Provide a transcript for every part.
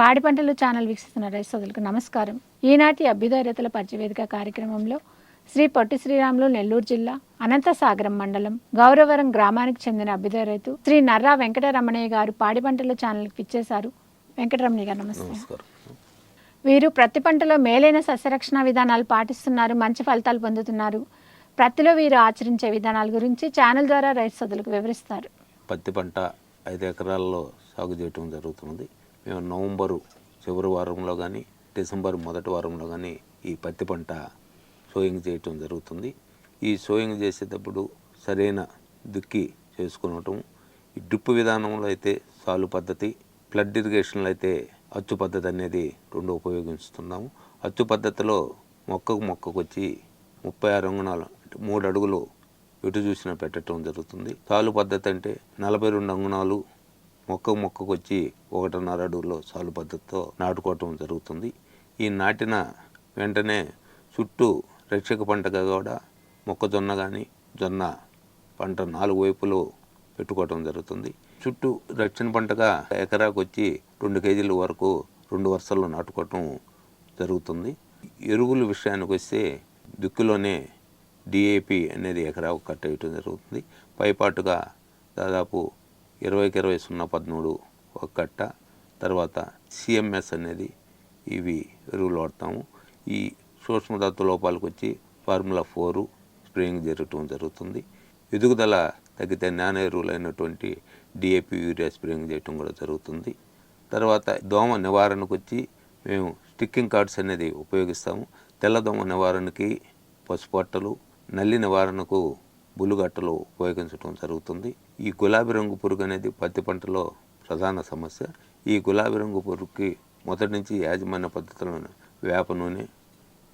పాడి పంటలు ఛానల్ వీక్షిస్తున్న రైతు సోదరులకు నమస్కారం. ఈనాటి అభ్యుదయ రైతుల పరిచయవేదిక కార్యక్రమంలో శ్రీ పొట్టి శ్రీరాములు నెల్లూరు జిల్లా అనంతసాగరం మండలం గౌరవరం గ్రామానికి చెందిన అభ్యుదయ రైతు శ్రీ నర్రా వెంకటరమణయ్య గారు పాడి పంటల ఛానల్కి పిచ్చేశారు. వెంకటరమణయ్య గారు నమస్తే. నమస్కారం. వీరు ప్రతి పంటలో మేలైన సస్యరక్షణ విధానాలు పాటిస్తున్నారు మంచి ఫలితాలు పొందుతున్నారు. ప్రతిలో వీరు ఆచరించే విధానాల గురించి ఛానల్ ద్వారా రైతు సోదరులకు వివరిస్తారు. పత్తి పంట ఐదు ఎకరాల్లో సాగు చేయటం జరుగుతుంది మేము నవంబరు చివరి వారంలో కానీ డిసెంబర్ మొదటి వారంలో కానీ ఈ పత్తి పంట సోయింగ్ చేయటం జరుగుతుంది. ఈ సోయింగ్ చేసేటప్పుడు సరైన దుక్కి చేసుకునటం ఈ డ్రిప్ విధానంలో అయితే సాలు పద్ధతి ఫ్లడ్ ఇరిగేషన్లో అయితే అచ్చు పద్ధతి అనేది రెండు ఉపయోగిస్తున్నాము. అచ్చు పద్ధతిలో మొక్కకు మొక్కకు వచ్చి ముప్పై ఆరు అంగుణాలు మూడు అడుగులు ఎటు చూసినా పెట్టడం జరుగుతుంది. సాలు పద్ధతి అంటే నలభై రెండు అంగుణాలు మొక్క మొక్కకు వచ్చి ఒకటిన్నర అడుగులో సాలు పద్ధతితో నాటుకోవటం జరుగుతుంది. ఈ నాటిన వెంటనే చుట్టూ రక్షక పంటగా కూడా మొక్కజొన్న కానీ జొన్న పంట నాలుగు వైపులు పెట్టుకోవటం జరుగుతుంది. చుట్టూ రక్షణ పంటగా ఎకరాకు వచ్చి రెండు కేజీల వరకు రెండు వరుసల్లో నాటుకోవటం జరుగుతుంది. ఎరువుల విషయానికి వస్తే దిక్కులోనే డిఏపి అనేది ఎకరాకు కట్టేయటం జరుగుతుంది. పైపాటుగా దాదాపు ఇరవైకి ఇరవై సున్నా పదమూడు ఒక కట్ట తర్వాత సిఎంఎస్ అనేది ఇవి ఎరువులు వాడతాము. ఈ సూక్ష్మతత్వ లోపాలకు వచ్చి ఫార్ములా ఫోరు స్ప్రేయింగ్ జరగటం జరుగుతుంది. ఎదుగుదల తగ్గితే నాన ఎరువులైనటువంటి డిఏపి యూరియా స్ప్రేయింగ్ చేయటం కూడా జరుగుతుంది. తర్వాత దోమ నివారణకు వచ్చి మేము స్టిక్కింగ్ కార్డ్స్ అనేది ఉపయోగిస్తాము. తెల్లదోమ నివారణకి పసుపు అట్టలు నల్లి నివారణకు బులుగట్టలు ఉపయోగించడం జరుగుతుంది. ఈ గులాబీ రంగు పురుగు అనేది పత్తి పంటలో ప్రధాన సమస్య. ఈ గులాబీ రంగు పురుగుకి మొదటి నుంచి యాజమాన్య పద్ధతులను వేప నూనె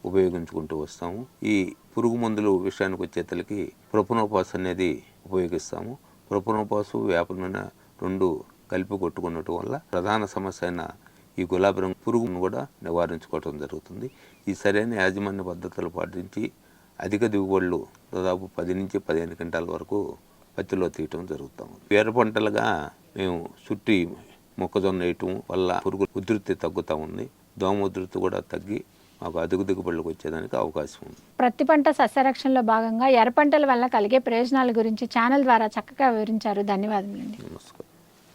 ఉపయోగించుకుంటూ వస్తాము. ఈ పురుగు మందులు విషయానికి వచ్చేతలకి ప్రొపనోపాస్ అనేది ఉపయోగిస్తాము. ప్రొపనోపాసు వేప నూనె రెండు కలిపి కొట్టుకున్నటం వల్ల ప్రధాన సమస్య అయిన ఈ గులాబీ రంగు పురుగును కూడా నివారించుకోవడం జరుగుతుంది. ఈ సరైన యాజమాన్య పద్ధతులు పాటించి అధిక దిగుబడులు దాదాపు పది నుంచి పదిహేను క్వింటాల వరకు పత్తిలో తీయటం జరుగుతాము వేర పంటలుగా మేము చుట్టి మొక్కజొన్న వేయటం వల్ల పురుగు ఉధృతి తగ్గుతూ ఉంది. దోమ ఉధృతి కూడా తగ్గి మాకు అదుగు దిగుబడులకు వచ్చేదానికి అవకాశం ఉంది. ప్రతి పంట సస్యరక్షణలో భాగంగా ఎర్ర పంటల వల్ల కలిగే ప్రయోజనాల గురించి ఛానల్ ద్వారా చక్కగా వివరించారు. ధన్యవాదములండి. నమస్కారం.